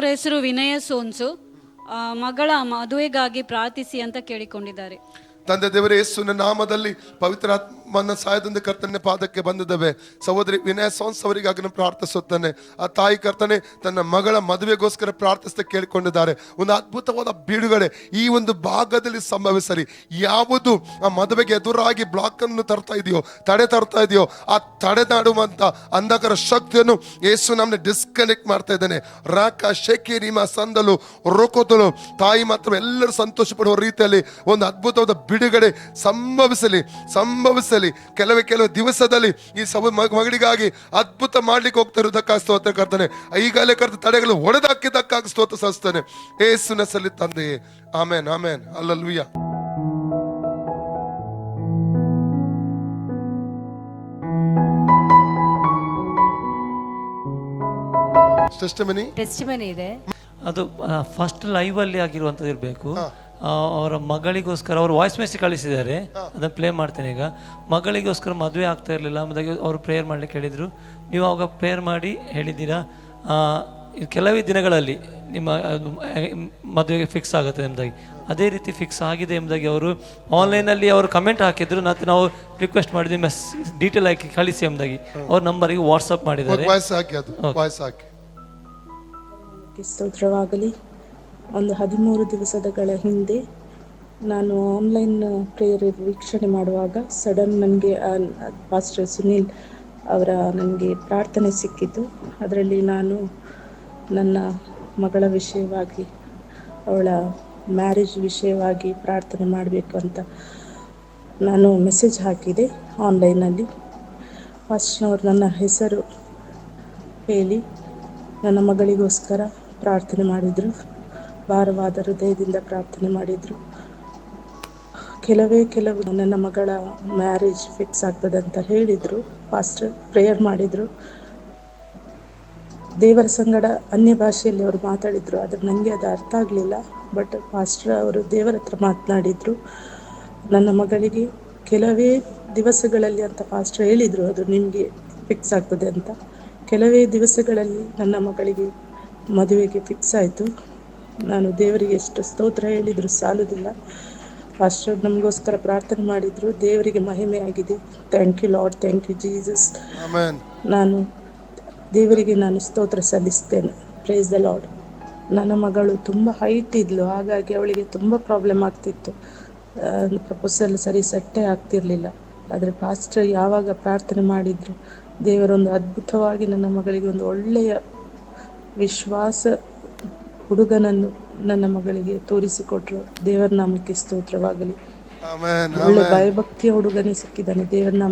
ಅವರ ಹೆಸರು ವಿನಯ ಸೋನ್ಸು. ಮಗಳ ಮದುವೆಗಾಗಿ ಪ್ರಾರ್ಥಿಸಿ ಅಂತ ಕೇಳಿಕೊಂಡಿದ್ದಾರೆ. ತಂದೆ ದೇವರ ಯೇಸುವಿನ ನಾಮದಲ್ಲಿ ಪವಿತ್ರಾತ್ಮನ ಸಹಾಯದಿಂದ ಕರ್ತನೆ ಪಾದಕ್ಕೆ ಬಂದಿದ್ದೇವೆ. ಸಹೋದರಿ ವಿನಯ ಸೋನ್ಸ್ ಅವರಿಗಾಗಿ ಪ್ರಾರ್ಥಿಸುತ್ತಾನೆ. ಆ ತಾಯಿ ಕರ್ತನೆ ತನ್ನ ಮಗಳ ಮದುವೆಗೋಸ್ಕರ ಪ್ರಾರ್ಥಿಸ್ತಾ ಕೇಳಿಕೊಂಡಿದ್ದಾರೆ. ಒಂದು ಅದ್ಭುತವಾದ ಬೀಡುಗಡೆ ಈ ಒಂದು ಭಾಗದಲ್ಲಿ ಸಂಭವಿಸಲಿ. ಯಾವುದು ಆ ಮದುವೆಗೆ ಎದುರಾಗಿ ಬ್ಲಾಕ್ ಅನ್ನು ತರ್ತಾ ಇದೆಯೋ, ತಡೆ ತರ್ತಾ ಇದೆಯೋ, ಆ ತಡೆದಾಡುವಂತ ಅಂಧಕರ ಶಕ್ತಿಯನ್ನು ಯೇಸು ನಮ್ಮನ್ನ ಡಿಸ್ಕನೆಕ್ಟ್ ಮಾಡ್ತಾ ಇದ್ದಾನೆ. ರಾಕ ಶೆಕಿ ನಿಮ್ಮ ಸಂದಲು ರೋಕೋತಲು ತಾಯಿ ಮಾತ್ರ ಎಲ್ಲರೂ ಸಂತೋಷ ಪಡುವ ರೀತಿಯಲ್ಲಿ ಒಂದು ಅದ್ಭುತವಾದ ಬಿಡುಗಡೆ ಸಂಭವಿಸಲಿ ಸಂಭವಿಸಲಿ. ಕೆಲವೇ ಕೆಲವು ದಿವಸದಲ್ಲಿ ಈ ಸಭ ಮಗ- ಮಗಳಿಗಾಗಿ ಅದ್ಭುತ ಮಾಡ್ಲಿಕ್ಕೆ ಹೋಗ್ತಾ ಇರೋದಕ್ಕಾಗಿ ಸ್ತೋತ್ರ ಕರ್ತಾನೆ. ಈಗಲೇ ಕರ್ತ ತಡೆಗಳು ಹೊಡೆದಾಕಿದ್ದಕ್ಕಾಗಿ ಸ್ತೋತ್ರ ಸಲ್ಲಿಸ್ತಾನೆ ಏಸುನಸಲ್ಲಿ ತಂದೆಯೇ ಆಮೇನ್ ಆಮೇನ್. ಅಲ್ಲಲ್ವಿಯ ಟೆಸ್ಟಿಮನಿ? ಟೆಸ್ಟಿಮನಿ ಇದೆ. ಅದು ಫಸ್ಟ್ ಲೈವ್ ಅಲ್ಲಿ ಆಗಿರುವಂತದ್ದು ಇರಬೇಕು ಅವರ ಮಗಳಿಗೋಸ್ಕರ ಅವರು ವಾಯ್ಸ್ ಮೆಸೇಜ್ ಕಳಿಸಿದ್ದಾರೆ. ಅದನ್ನು ಪ್ಲೇ ಮಾಡ್ತೇನೆ ಈಗ. ಮಗಳಿಗೋಸ್ಕರ ಮದುವೆ ಆಗ್ತಾ ಇರಲಿಲ್ಲ ಮೊದಲಿಗೆ ಅವರು ಪ್ರೇಯರ್ ಮಾಡಲಿಕ್ಕೆ ಹೇಳಿದರು ನೀವು ಅವಾಗ ಪ್ರೇಯರ್ ಮಾಡಿ ಹೇಳಿದ್ದೀರಾ? ಕೆಲವೇ ದಿನಗಳಲ್ಲಿ ನಿಮ್ಮ ಮದುವೆಗೆ ಫಿಕ್ಸ್ ಆಗುತ್ತೆ ಎಂಬುದಾಗಿ ಅದೇ ರೀತಿ ಫಿಕ್ಸ್ ಆಗಿದೆ ಎಂಬುದಾಗಿ ಅವರು ಆನ್ಲೈನಲ್ಲಿ ಅವರು ಕಮೆಂಟ್ ಹಾಕಿದ್ರು. ಮತ್ತು ನಾವು ರಿಕ್ವೆಸ್ಟ್ ಮಾಡಿದ್ವಿ ಮೆಸ್ ಡೀಟೇಲ್ ಹಾಕಿ ಕಳಿಸಿ ಎಂಬುದಾಗಿ ಅವ್ರ ನಂಬರಿಗೆ ವಾಟ್ಸಪ್ ಮಾಡಿದ್ದಾರೆ. ವಾಯ್ಸ್ ಹಾಕಿ ಅದು ವಾಯ್ಸ್ ಹಾಕಿ. ಕ್ಕೆ ಸ್ತೋತ್ರವಾಗಲಿ ಒಂದು ಹದಿಮೂರು ದಿವಸಗಳ ಹಿಂದೆ ನಾನು ಆನ್ಲೈನ್ ಪ್ರೇಯರ್ ವೀಕ್ಷಣೆ ಮಾಡುವಾಗ ಸಡನ್ ನನಗೆ ಪಾಸ್ಟರ್ ಸುನೀಲ್ ಅವರ ನನಗೆ ಪ್ರಾರ್ಥನೆ ಸಿಕ್ಕಿತು. ಅದರಲ್ಲಿ ನಾನು ನನ್ನ ಮಗಳ ವಿಷಯವಾಗಿ, ಅವಳ ಮ್ಯಾರೇಜ್ ವಿಷಯವಾಗಿ ಪ್ರಾರ್ಥನೆ ಮಾಡಬೇಕು ಅಂತ ನಾನು ಮೆಸೇಜ್ ಹಾಕಿದೆ ಆನ್ಲೈನಲ್ಲಿ ಫಸ್ಟ್ನವರು ನನ್ನ ಹೆಸರು ಹೇಳಿ ನನ್ನ ಮಗಳಿಗೋಸ್ಕರ ಪ್ರಾರ್ಥನೆ ಮಾಡಿದರು. ಭಾರವಾದ ಹೃದಯದಿಂದ ಪ್ರಾರ್ಥನೆ ಮಾಡಿದರು. ಕೆಲವೇ ಕೆಲವು ನನ್ನ ಮಗಳ ಮ್ಯಾರೇಜ್ ಫಿಕ್ಸ್ ಆಗ್ತದೆ ಅಂತ ಹೇಳಿದರು. ಫಾಸ್ಟ್ ಪ್ರೇಯರ್ ಮಾಡಿದರು. ದೇವರ ಸಂಗಡ ಅನ್ಯ ಭಾಷೆಯಲ್ಲಿ ಅವರು ಮಾತಾಡಿದರು. ಆದರೆ ನನಗೆ ಅದು ಅರ್ಥ ಆಗಲಿಲ್ಲ. ಬಟ್ ಪಾಸ್ಟರ್ ಅವರು ದೇವರ ಹತ್ರ ಮಾತನಾಡಿದರು. ನನ್ನ ಮಗಳಿಗೆ ಕೆಲವೇ ದಿವಸಗಳಲ್ಲಿ ಅಂತ ಪಾಸ್ಟರ್ ಹೇಳಿದರು. ಅದು ನಿಮಗೆ ಫಿಕ್ಸ್ ಆಗ್ತದೆ ಅಂತ. ಕೆಲವೇ ದಿವಸಗಳಲ್ಲಿ ನನ್ನ ಮಗಳಿಗೆ ಮದುವೆಗೆ ಫಿಕ್ಸ್ ಆಯಿತು. ನಾನು ದೇವರಿಗೆ ಎಷ್ಟು ಸ್ತೋತ್ರ ಹೇಳಿದ್ರು ಸಾಲುದಿಲ್ಲ. ಅಷ್ಟು ನಮಗೋಸ್ಕರ ಪ್ರಾರ್ಥನೆ ಮಾಡಿದ್ರು ದೇವರಿಗೆ ಮಹಿಮೆ ಆಗಿದೆ. Thank you lord thank you Jesus ನಾನು ದೇವರಿಗೆ ನಾನು ಸ್ತೋತ್ರ ಸಲ್ಲಿಸ್ತೇನೆ. ಪ್ರೇಸ್ ದ ಲಾರ್ಡ್ ನನ್ನ ಮಗಳು ತುಂಬ ಹೈಟ್ ಇದ್ಲು ಹಾಗಾಗಿ ಅವಳಿಗೆ ತುಂಬ ಪ್ರಾಬ್ಲಮ್ ಆಗ್ತಿತ್ತು. ಪ್ರಪೋಸಲ್ ಸರಿ ಸೆಟ್ಟೇ ಆಗ್ತಿರ್ಲಿಲ್ಲ. ಆದರೆ ಪಾಸ್ಟರ್ ಯಾವಾಗ ಪ್ರಾರ್ಥನೆ ಮಾಡಿದ್ರು ದೇವರೊಂದು ಅದ್ಭುತವಾಗಿ ನನ್ನ ಮಗಳಿಗೆ ಒಂದು ಒಳ್ಳೆಯ ವಿಶ್ವಾಸ ಹುಡುಗನನ್ನು ನನ್ನ ಮಗಳಿಗೆ ತೋರಿಸಿಕೊಟ್ರು. ದೇವರ ನಾಮಕ್ಕೆ ಸ್ತೋತ್ರವಾಗಲಿ. ಒಳ್ಳೆ ಭಯಭಕ್ತಿಯ ಹುಡುಗನೇ ಸಿಕ್ಕಿದ್ದಾನೆ. ದೇವರ ನಾಮ